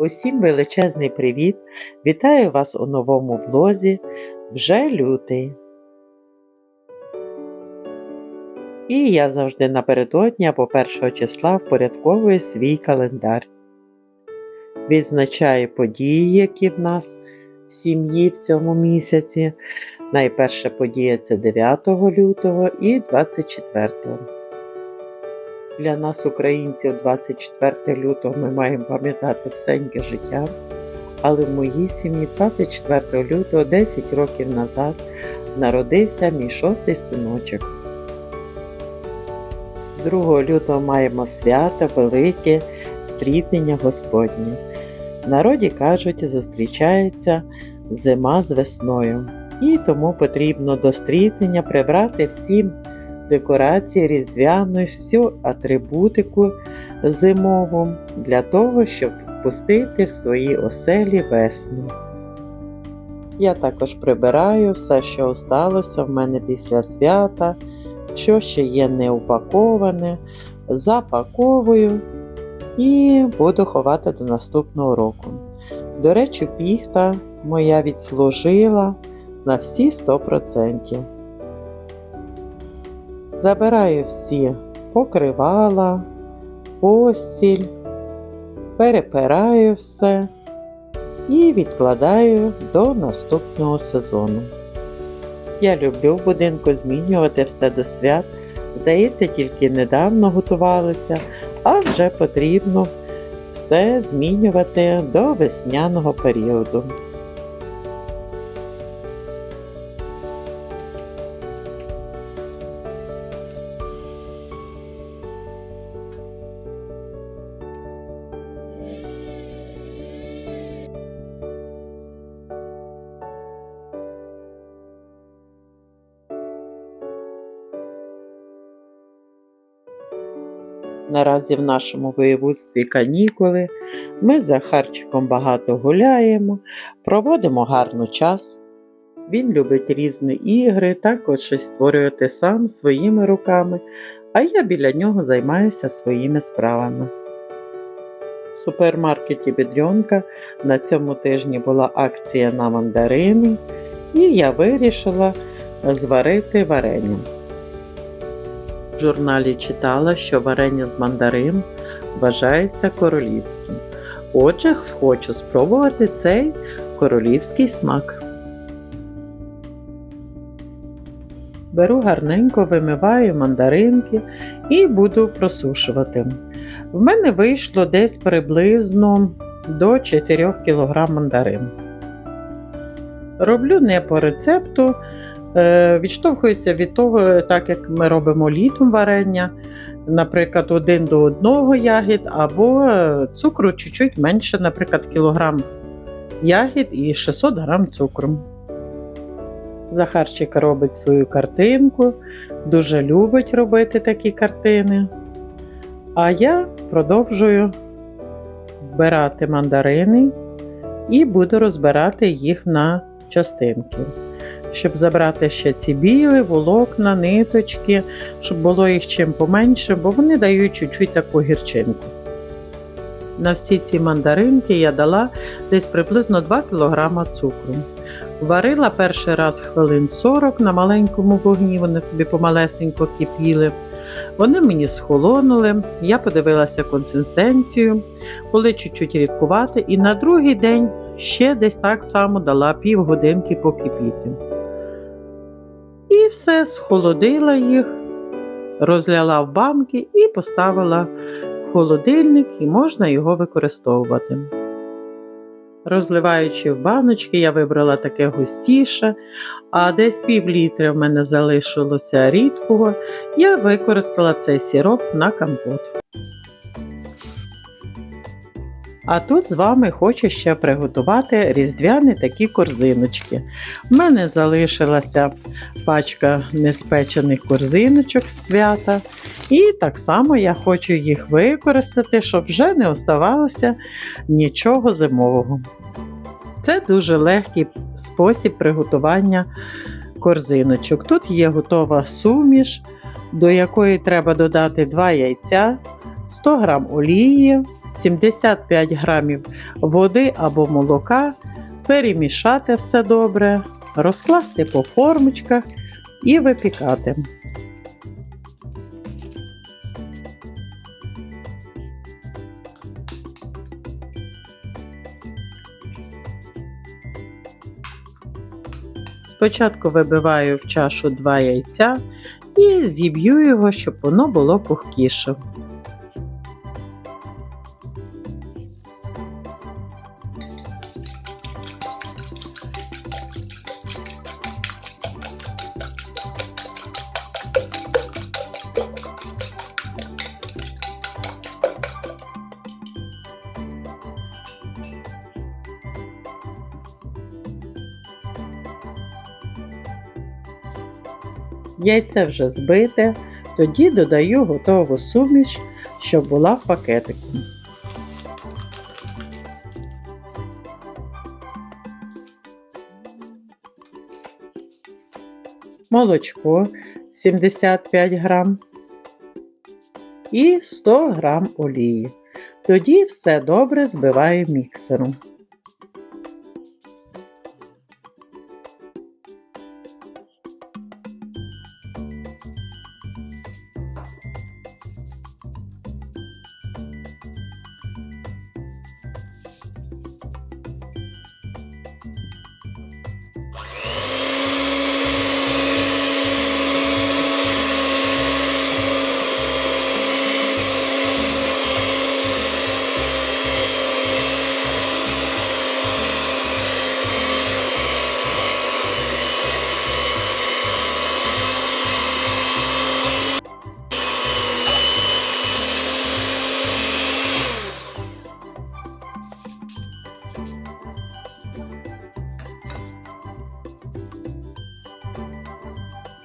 Усім величезний привіт! Вітаю вас у новому влозі вже лютий. І я завжди напередодні або 1 числа впорядковую свій календар. Відзначаю події, які в нас в сім'ї в цьому місяці. Найперша подія це 9 лютого і 24. Для нас, українців, 24 лютого ми маємо пам'ятати всеньке життя. Але в моїй сім'ї 24 лютого, 10 років назад, народився мій шостий синочок. 2 лютого маємо свято велике стрітення Господнє. В народі кажуть, зустрічається зима з весною. І тому потрібно до стрітення прибрати всім декорації різдвяної, всю атрибутику зимову для того, щоб впустити в свої оселі весну. Я також прибираю все, що осталося в мене після свята, що ще є не упаковане, запаковую і буду ховати до наступного року. До речі, піхта моя відслужила на всі 100%. Забираю всі покривала, постіль, перепираю все і відкладаю до наступного сезону. Я люблю в будинку змінювати все до свят. Здається, тільки недавно готувалися, а вже потрібно все змінювати до весняного періоду. Наразі в нашому воєводстві канікули. Ми з Захарчиком багато гуляємо, проводимо гарно час. Він любить різні ігри, також щось створювати сам своїми руками, а я біля нього займаюся своїми справами. В супермаркеті Бідрьонка на цьому тижні була акція на мандарини, і я вирішила зварити варення. Журналі читала, що варення з мандарин вважається королівським. Отже, хочу спробувати цей королівський смак. Беру гарненько, вимиваю мандаринки і буду просушувати. В мене вийшло десь приблизно до 4 кг мандарин. Роблю не по рецепту, Е, відштовхуюся від того, так як ми робимо літом варення, наприклад, один до одного ягід, або е, цукру чуть-чуть менше, наприклад, кілограм ягід і 600 грам цукру. Захарчик робить свою картинку, дуже любить робити такі картини. А я продовжую вбирати мандарини і буду розбирати їх на частинки щоб забрати ще ці біли, волокна, ниточки, щоб було їх чим поменше, бо вони дають чуть-чуть таку гірчинку. На всі ці мандаринки я дала десь приблизно 2 кг цукру. Варила перший раз хвилин 40 на маленькому вогні, вони собі помалесенько кипіли. Вони мені схолонули, я подивилася консистенцію, були чуть-чуть рідкувати, і на другий день ще десь так само дала півгодинки покипіти. І все, схолодила їх, розляла в банки і поставила в холодильник, і можна його використовувати. Розливаючи в баночки, я вибрала таке густіше, а десь пів літра в мене залишилося рідкого, я використала цей сироп на компот. А тут з вами хочу ще приготувати різдвяні такі корзиночки. У мене залишилася пачка неспечених корзиночок з свята. І так само я хочу їх використати, щоб вже не оставалося нічого зимового. Це дуже легкий спосіб приготування корзиночок. Тут є готова суміш, до якої треба додати 2 яйця, 100 г олії 75 грамів води або молока, перемішати все добре, розкласти по формочках і випікати. Спочатку вибиваю в чашу два яйця і зіб'ю його, щоб воно було пухкіше. Яйце вже збите, тоді додаю готову суміш, що була в пакетику. Молочко 75 грам і 100 грам олії. Тоді все добре збиваю міксером.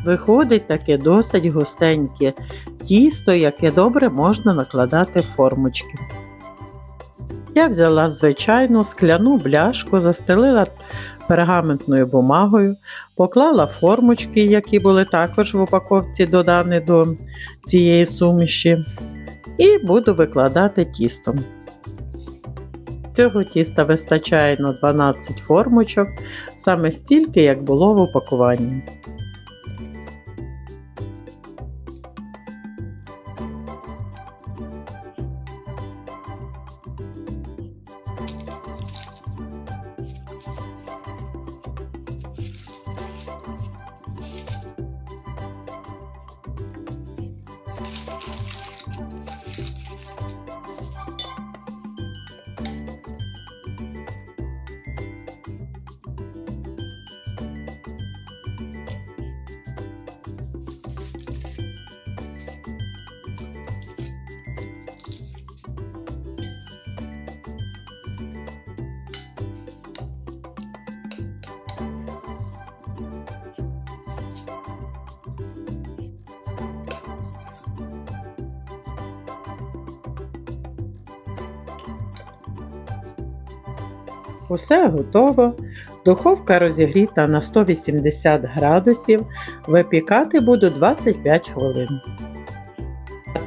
Виходить таке досить густеньке тісто, яке добре можна накладати в формочки. Я взяла звичайну скляну бляшку, застелила пергаментною бумагою, поклала формочки, які були також в упаковці додані до цієї суміші, і буду викладати тістом. Цього тіста вистачає на 12 формочок, саме стільки, як було в упакуванні. Усе готово. Духовка розігріта на 180 градусів. Випікати буду 25 хвилин.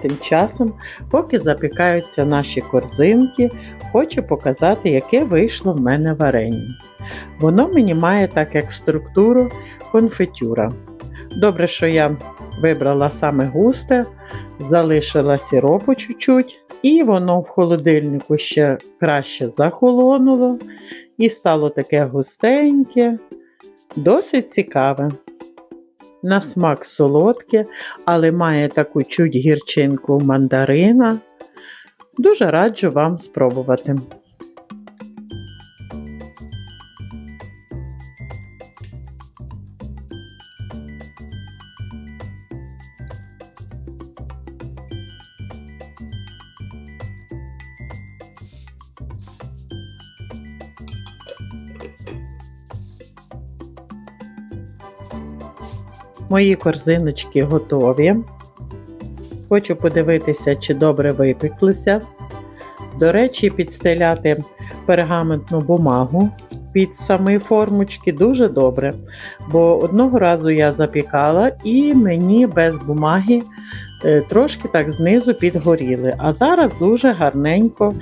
Тим часом, поки запікаються наші корзинки, хочу показати, яке вийшло в мене варення. Воно мені має так як структуру конфетюра. Добре, що я вибрала саме густе, залишила сиропу чуть-чуть, і воно в холодильнику ще краще захолонуло і стало таке густеньке, досить цікаве. На смак солодке, але має таку чуть гірчинку мандарина. Дуже раджу вам спробувати. Мої корзиночки готові. Хочу подивитися, чи добре випеклися. До речі, підстеляти пергаментну бумагу під самі формочки дуже добре. Бо одного разу я запікала і мені без бумаги е, трошки так знизу підгоріли. А зараз дуже гарненько,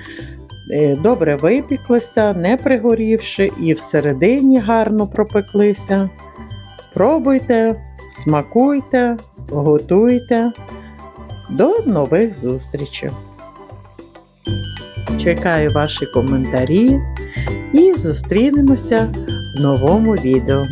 е, добре випіклися, не пригорівши, і всередині гарно пропеклися. Пробуйте, смакуйте, готуйте. До нових зустрічей! Чекаю ваші коментарі і зустрінемося в новому відео.